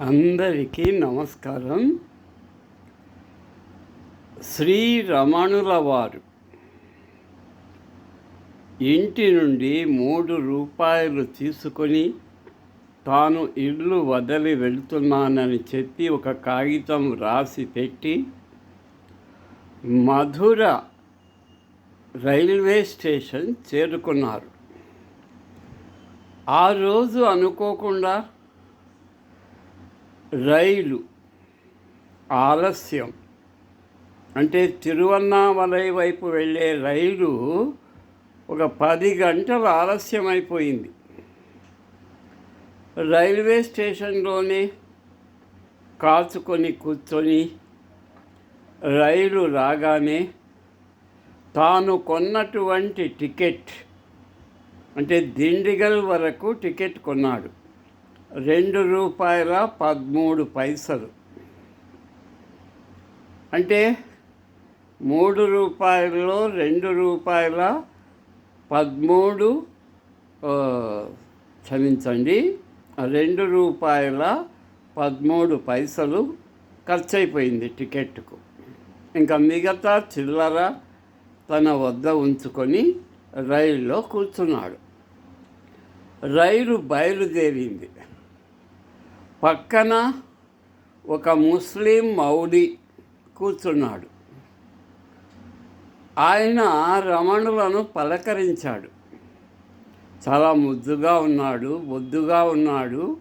అందరికీ నమస్కారం. శ్రీ రమణుల వారు ఇంటి నుండి మూడు రూపాయలు తీసుకొని తాను ఇల్లు వదిలి వెళుతున్నానని చెప్పి ఒక కాగితం రాసి పెట్టి మధుర రైల్వే స్టేషన్ చేరుకున్నారు. ఆ రోజు అనుకోకుండా రైలు ఆలస్యం. అంటే తిరువన్నామలై వైపు వెళ్ళే రైలు ఒక పది గంటలు ఆలస్యం అయిపోయింది రైల్వే స్టేషన్లోనే కాచుకొని కూర్చొని రైలు రాగానే తాను కొన్నటువంటి టికెట్ అంటే దిండిగల్ వరకు టికెట్ కొన్నాడు. రెండు రూపాయల పదమూడు పైసలు. అంటే మూడు రూపాయల్లో రెండు రూపాయల పదమూడు క్షమించండి రెండు రూపాయల పదమూడు పైసలు ఖర్చు అయిపోయింది టికెట్కు ఇంకా మిగతా చిల్లర తన వద్ద ఉంచుకొని రైల్లో కూర్చున్నాడు. రైలు బయలుదేరింది. పక్కన ఒక ముస్లిం మౌడి కూర్చున్నాడు. ఆయన రమణులను పలకరించాడు. చాలా ముద్దుగా ఉన్నాడు బొద్దుగా ఉన్నాడు.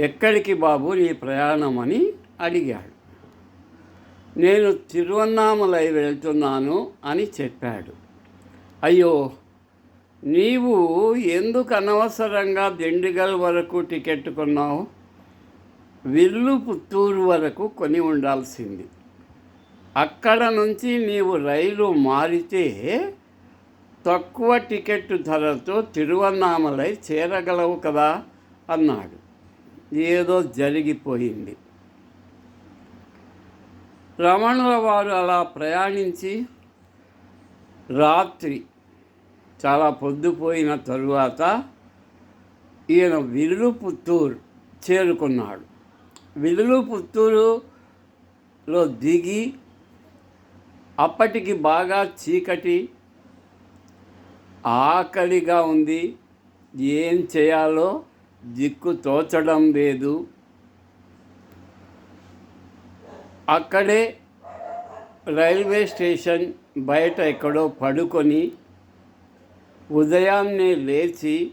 ఎక్కడికి బాబు నీ ప్రయాణం? అని అడిగాడు. నేను తిరువన్నామలై వెళ్తున్నాను అని చెప్పాడు. అయ్యో నీవు ఎందుకు అనవసరంగా దిండుగల్ వరకు టికెట్ కొన్నావు? విల్లు పుత్తూరు వరకు కొని ఉండాల్సింది. అక్కడ నుంచి నీవు రైలు మారితే తక్కువ టికెట్ ధరతో తిరువన్నామలై చేరగలవు కదా అన్నాడు. ఏదో జరిగిపోయింది. రమణుల వారు అలా ప్రయాణించి రాత్రి చాలా పొద్దుపోయిన తరువాత ఈయన విల్లు పుత్తూరు చేరుకున్నాడు. విల్లు పుత్తూరులో దిగి అప్పటికి బాగా చీకటి ఆకలిగా ఉంది. ఏం చేయాలో దిక్కు తోచడం లేదు. అక్కడే రైల్వే స్టేషన్ బయట ఎక్కడో పడుకొని ఉదయాన్నే లేచి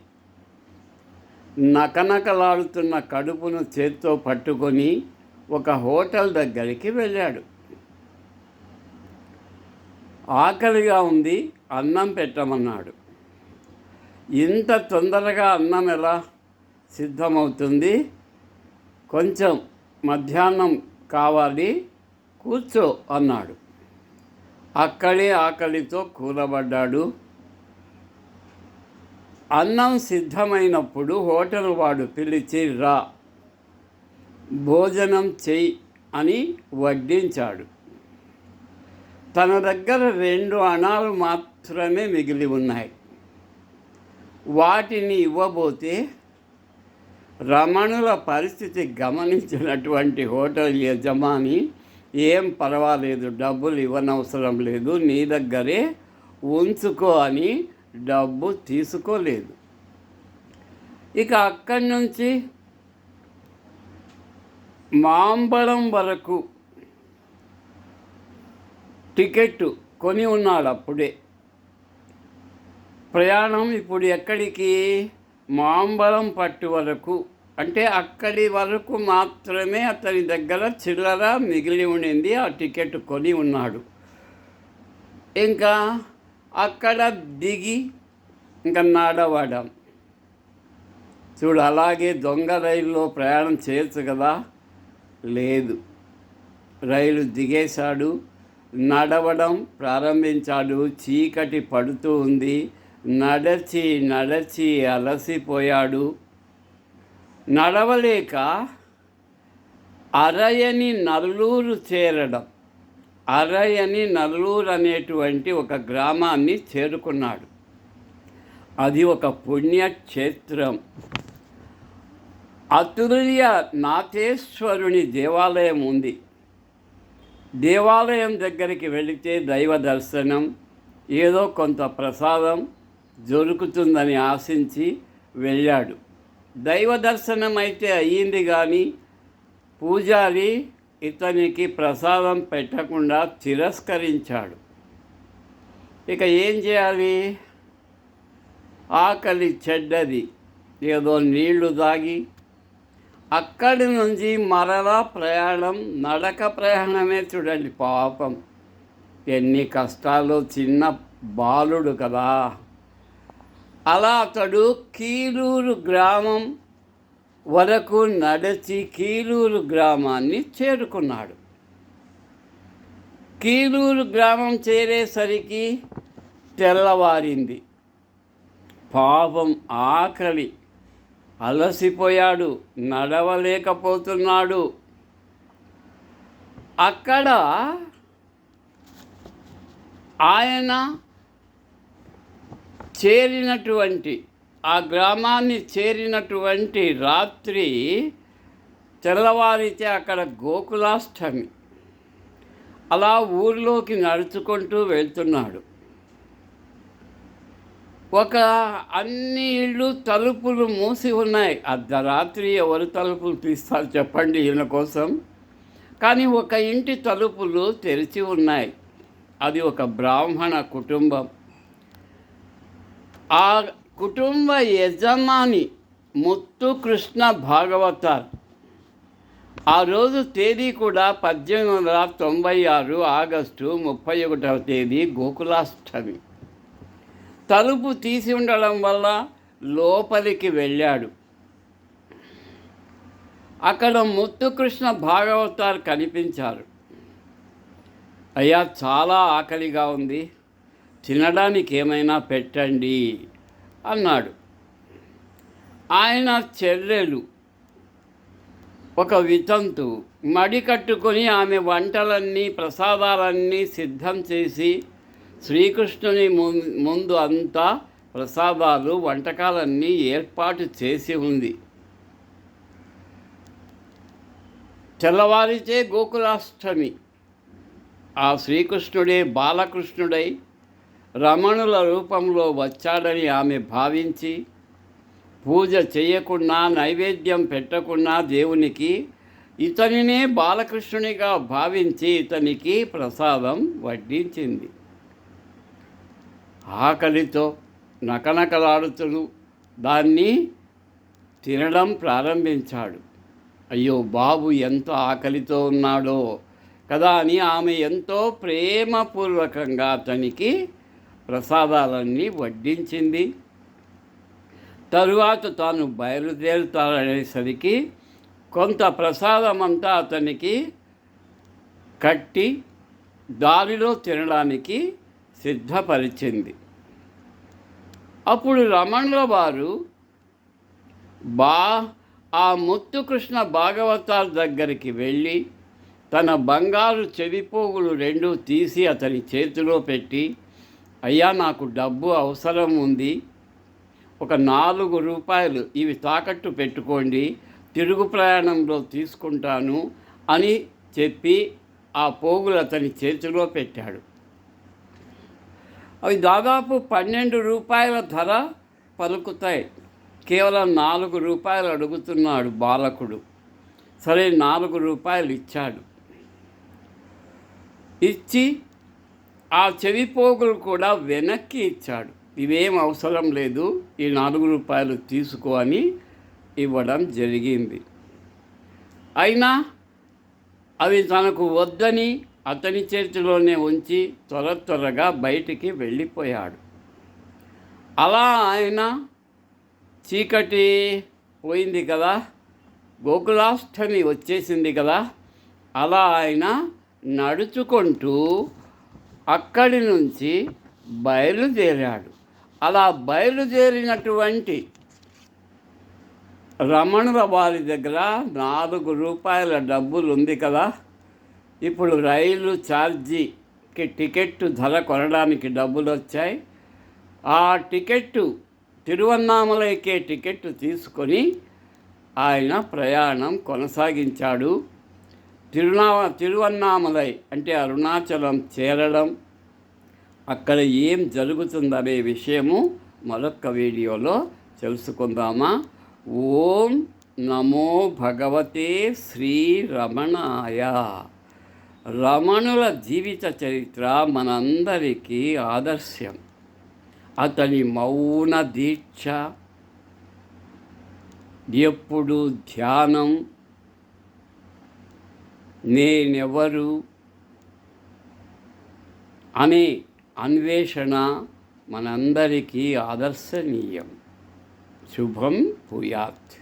నకనకలాడుతున్న కడుపును చేత్తో పట్టుకొని ఒక హోటల్ దగ్గరికి వెళ్ళాడు. ఆకలిగా ఉంది అన్నం పెట్టమన్నాడు. ఇంత తొందరగా అన్నం ఎలా సిద్ధమవుతుంది? కొంచెం మధ్యాహ్నం కావాలి కూర్చో అన్నాడు. అక్కడే ఆకలితో కూలబడ్డాడు. అన్నం సిద్ధమైనప్పుడు హోటల్ వాడు పిలిచి రా భోజనం చెయ్యి అని వడ్డించాడు. తన దగ్గర రెండు అణాలు మాత్రమే మిగిలి ఉన్నాయి. వాటిని ఇవ్వబోతే రమణుల పరిస్థితి గమనించినటువంటి హోటల్ యజమాని ఏం పర్వాలేదు డబ్బులు ఇవ్వనవసరం లేదు నీ దగ్గరే ఉంచుకో అని డబ్బు తీసుకోలేదు. ఇక అక్కడి నుంచి మాంబళం వరకు టికెట్ కొని ఉన్నాడు అప్పుడే. ప్రయాణం ఇప్పుడు ఎక్కడికి? మాంబళం పట్టు వరకు. అంటే అక్కడి వరకు మాత్రమే అతని దగ్గర చిల్లర మిగిలి ఉండింది ఆ టికెట్ కొని ఉన్నాడు. ఇంకా అక్కడ దిగి ఇంకా నడవడం. చూడు అలాగే దొంగ రైల్లో ప్రయాణం చేయొచ్చు కదా? లేదు. రైలు దిగేశాడు నడవడం ప్రారంభించాడు చీకటి పడుతూ ఉంది నడచి నడచి అలసిపోయాడు. నడవలేక అరయని నల్లూరు చేరడం. అరయని నల్లూరు అనేటువంటి ఒక గ్రామాన్ని చేరుకున్నాడు. అది ఒక పుణ్యక్షేత్రం అతుల్య నాథేశ్వరుని దేవాలయం ఉంది. దేవాలయం దగ్గరికి వెళితే దైవ దర్శనం ఏదో కొంత ప్రసాదం దొరుకుతుందని ఆశించి వెళ్ళాడు. దైవ దర్శనం అయితే అయ్యింది కానీ పూజారి ఇతనికి ప్రసాదం పెట్టకుండా తిరస్కరించాడు. ఇక ఏం చేయాలి? ఆకలి చెడ్డది. ఏదో నీళ్ళు తాగి అక్కడి నుంచి మరలా ప్రయాణం నడక ప్రయాణమే చూడండి పాపం. ఎన్ని కష్టాలు చిన్న బాలుడు కదా. అలా అతడు కీలూరు గ్రామం వరకు నడిచి కీలూరు గ్రామాన్ని చేరుకున్నాడు. కీలూరు గ్రామం చేరేసరికి తెల్లవారింది. పాపం ఆకలి. అలసిపోయాడు. నడవలేకపోతున్నాడు. అక్కడ ఆయన చేరినటువంటి ఆ గ్రామాన్ని చేరినటువంటి రాత్రి తెల్లవారితే అక్కడ గోకులాష్టమి. అలా ఊర్లోకి నడుచుకుంటూ వెళ్తున్నాడు. ఒక అన్ని ఇళ్ళు తలుపులు మూసి ఉన్నాయి. అర్ధరాత్రి ఎవరు తలుపులు తీస్తారు చెప్పండి ఈయన కోసం. కానీ ఒక ఇంటి తలుపులు తెరిచి ఉన్నాయి. అది ఒక బ్రాహ్మణ కుటుంబం. ఆ కుటుంబ యజమాని ముత్తుకృష్ణ భాగవతార్. ఆ రోజు తేదీ కూడా పద్దెనిమిది వందల తొంభై ఆరు ఆగస్టు ముప్పై ఒకటవ తేదీ గోకులాష్టమి. తలుపు తీసి ఉండడం వల్ల లోపలికి వెళ్ళాడు. అక్కడ ముత్తుకృష్ణ భాగవతార్ కనిపించారు. అయ్యా చాలా ఆకలిగా ఉంది. తినడానికి ఏమైనా పెట్టండి. అన్నాడు. ఆయన చెల్లెలు ఒక వితంతు మడి కట్టుకొని ఆమె వంటలన్నీ ప్రసాదాలన్నీ సిద్ధం చేసి శ్రీకృష్ణుని ముందు అంతా ప్రసాదాలు వంటకాలన్నీ ఏర్పాటు చేసి ఉంది. తెల్లవారితే గోకులాష్టమి. ఆ శ్రీకృష్ణుడే బాలకృష్ణుడై రమణుల రూపంలో వచ్చాడని ఆమె భావించి పూజ చేయకుండా నైవేద్యం పెట్టకుండా దేవునికి ఇతనినే బాలకృష్ణునిగా భావించి ఇతనికి ప్రసాదం వడ్డించింది. ఆకలితో నకనకలాడుతూ దాన్ని తినడం ప్రారంభించాడు. అయ్యో బాబు ఎంత ఆకలితో ఉన్నాడో కదా అని ఆమె ఎంతో ప్రేమపూర్వకంగా అతనికి ప్రసాదాలన్నీ వడ్డించింది. తరువాత తాను బయలుదేరుతాడనేసరికి కొంత ప్రసాదం అంతా అతనికి కట్టి దారిలో తినడానికి సిద్ధపరిచింది. అప్పుడు రమణుల వారు బా ఆ ముత్తుకృష్ణ భాగవతార్ దగ్గరికి వెళ్ళి తన బంగారు చెవిపోగులు రెండు తీసి అతని చేతిలో పెట్టి అయ్యా నాకు డబ్బు అవసరం ఉంది. ఒక నాలుగు రూపాయలు ఇవి తాకట్టు పెట్టుకోండి తిరుగు ప్రయాణంలో తీసుకుంటాను అని చెప్పి ఆ పోగులు అతని చేతిలో పెట్టాడు. అవి దాదాపు పన్నెండు రూపాయల ధర పలుకుతాయి. కేవలం నాలుగు రూపాయలు అడుగుతున్నాడు బాలకుడు. సరే నాలుగు రూపాయలు ఇచ్చాడు. ఇచ్చి ఆ చెవి పోగులు కూడా వెనక్కి ఇచ్చాడు. ఇవేం అవసరం లేదు ఈ నాలుగు రూపాయలు తీసుకో అని ఇవ్వడం జరిగింది. అయినా అవి తనకు వద్దని అతని చేతిలోనే ఉంచి త్వర త్వరగా బయటికి వెళ్ళిపోయాడు. అలా ఆయన చీకటి పోయింది కదా గోకులాష్టమి వచ్చేసింది కదా అలా ఆయన నడుచుకుంటూ అక్కడి నుంచి బయలుదేరాడు. అలా బయలుదేరినటువంటి రమణుల వారి దగ్గర నాలుగు రూపాయల డబ్బులు ఉంది కదా. ఇప్పుడు రైలు ఛార్జీకి టికెట్ ధర కొనడానికి డబ్బులు వచ్చాయి ఆ టికెట్టు తిరువన్నామలైకే టికెట్ తీసుకొని ఆయన ప్రయాణం కొనసాగించాడు. తిరునా తిరువన్నామలై అంటే అరుణాచలం చేరడం అక్కడ ఏం జరుగుతుందనే విషయము మరొక వీడియోలో తెలుసుకుందామా. ఓం నమో భగవతే శ్రీ రమణాయ. రమణుల జీవిత చరిత్ర మనందరికీ ఆదర్శం. అతని మౌన దీక్ష ఎప్పుడు ధ్యానం నేనెవరు? అనే అన్వేషణ మనందరికీ ఆదర్శనీయం. శుభం భూయాత్.